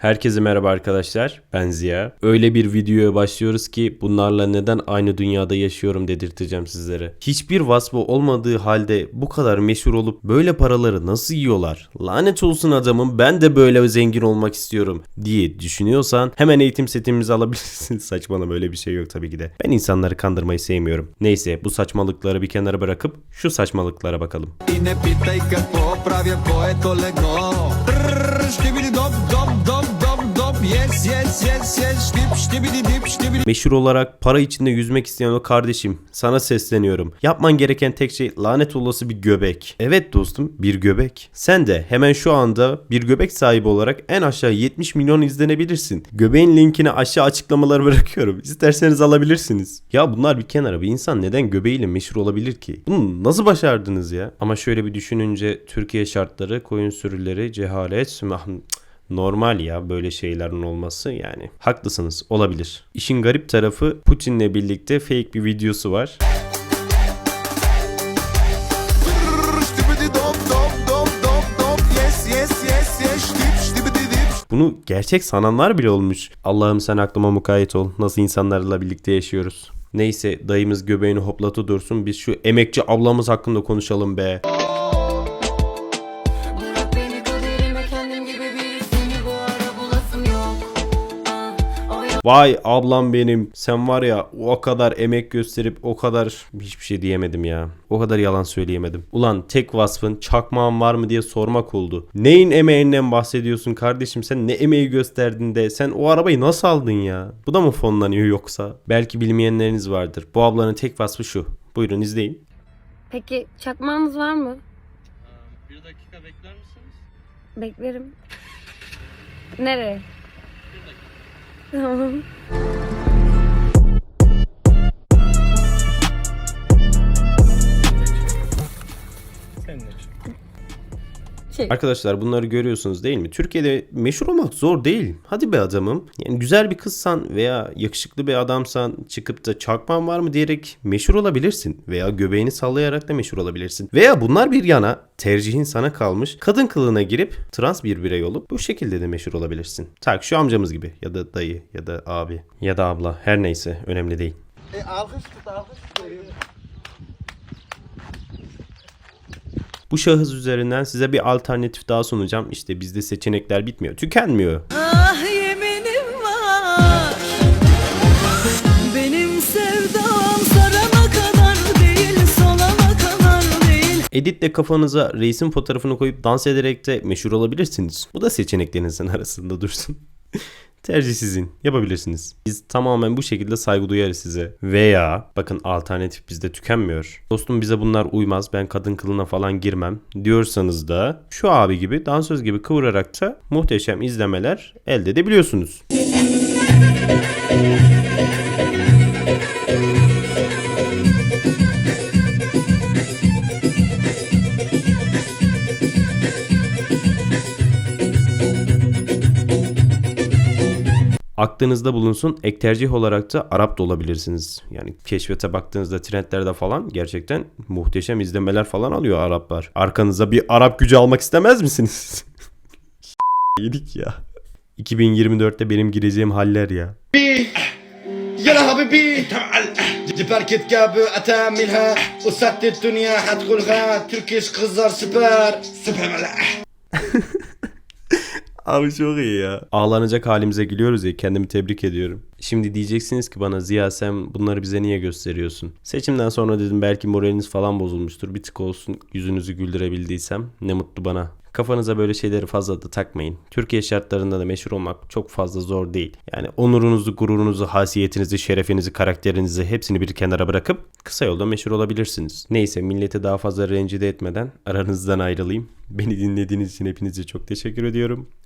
Herkese merhaba arkadaşlar. Ben Ziya. Öyle bir videoya başlıyoruz ki bunlarla neden aynı dünyada yaşıyorum dedirteceğim sizlere. Hiçbir vasfı olmadığı halde bu kadar meşhur olup böyle paraları nasıl yiyorlar? Lanet olsun adamım ben de böyle zengin olmak istiyorum diye düşünüyorsan hemen eğitim setimizi alabilirsin. Saçmalama böyle bir şey yok tabii ki de. Ben insanları kandırmayı sevmiyorum. Neyse bu saçmalıkları bir kenara bırakıp şu saçmalıklara bakalım. I ne pitaj kako prawie poeto lego Brrr, Sztibidi dop dop dop dop dop Yes yes yes yes Ştip ştibidi dip ştibidi Meşhur olarak para içinde yüzmek isteyen o kardeşim sana sesleniyorum. Yapman gereken tek şey lanet olası bir göbek. Evet dostum bir göbek. Sen de hemen şu anda bir göbek sahibi olarak en aşağı 70 milyon izlenebilirsin. Göbeğin linkini aşağı açıklamalara bırakıyorum. İsterseniz alabilirsiniz. Ya bunlar bir kenara bir insan neden göbeğiyle meşhur olabilir ki? Bunu nasıl başardınız ya? Ama şöyle bir düşününce Türkiye şartları, koyun sürüleri, cehalet, sümah- Normal ya böyle şeylerin olması yani. Haklısınız olabilir. İşin garip tarafı Putin'le birlikte fake bir videosu var. Bunu gerçek sananlar bile olmuş. Allah'ım sen aklıma mukayyet ol. Nasıl insanlarla birlikte yaşıyoruz. Neyse dayımız göbeğini hoplatı dursun. Biz şu emekçi ablamız hakkında konuşalım be. Vay ablam benim. Sen var ya o kadar emek gösterip o kadar hiçbir şey diyemedim ya. O kadar yalan söyleyemedim. Ulan tek vasfın çakmağın var mı diye sormak oldu. Neyin emeğinden bahsediyorsun kardeşim? Sen ne emeği gösterdin de sen o arabayı nasıl aldın ya? Bu da mı fonlanıyor yoksa? Belki bilmeyenleriniz vardır. Bu ablanın tek vasfı şu. Buyurun izleyin. Peki çakmağınız var mı? Bir dakika bekler misiniz? Beklerim. Nereye? Tamam. Şey, Arkadaşlar bunları görüyorsunuz değil mi? Türkiye'de meşhur olmak zor değil. Hadi be adamım. Yani güzel bir kızsan veya yakışıklı bir adamsan çıkıp da çakman var mı diyerek meşhur olabilirsin. Veya göbeğini sallayarak da meşhur olabilirsin. Veya bunlar bir yana tercihin sana kalmış. Kadın kılığına girip trans bir birey olup bu şekilde de meşhur olabilirsin. Tak şu amcamız gibi ya da dayı ya da abi ya da abla her neyse önemli değil. Bu şahıs üzerinden size bir alternatif daha sunacağım. İşte bizde seçenekler bitmiyor. Tükenmiyor. Ah yeminim var Benim sevdam sarana kadar değil Solana kadar değil Editle kafanıza reisin fotoğrafını koyup dans ederek de meşhur olabilirsiniz. Bu da seçeneklerinizin arasında dursun. Tercih sizin. Yapabilirsiniz. Biz tamamen bu şekilde saygı duyarız size. Veya bakın alternatif bizde tükenmiyor. Dostum bize bunlar uymaz. Ben kadın kılına falan girmem. Diyorsanız da şu abi gibi dansöz gibi kıvırarak da muhteşem izlemeler elde edebiliyorsunuz. Aklınızda bulunsun ek tercih olarak da Arap da olabilirsiniz. Yani keşfete baktığınızda trendlerde falan gerçekten muhteşem izlemeler falan alıyor Araplar. Arkanıza bir Arap gücü almak istemez misiniz? Yedik ya. 2024'te benim gireceğim haller ya. يلا حبيبي تعال جبال كتكاب اتاملها وسات الدنيا حتقولها تركيش قزار سبار سبها ملاح Abi çok iyi ya. Ağlanacak halimize gülüyoruz ya kendimi tebrik ediyorum. Şimdi diyeceksiniz ki bana Ziya sen bunları bize niye gösteriyorsun? Seçimden sonra dedim belki moraliniz falan bozulmuştur. Bir tık olsun yüzünüzü güldürebildiysem ne mutlu bana. Kafanıza böyle şeyleri fazla da takmayın. Türkiye şartlarında da meşhur olmak çok fazla zor değil. Yani onurunuzu, gururunuzu, hasiyetinizi, şerefinizi, karakterinizi hepsini bir kenara bırakıp kısa yolda meşhur olabilirsiniz. Neyse milleti daha fazla rencide etmeden aranızdan ayrılayım. Beni dinlediğiniz için hepinize çok teşekkür ediyorum.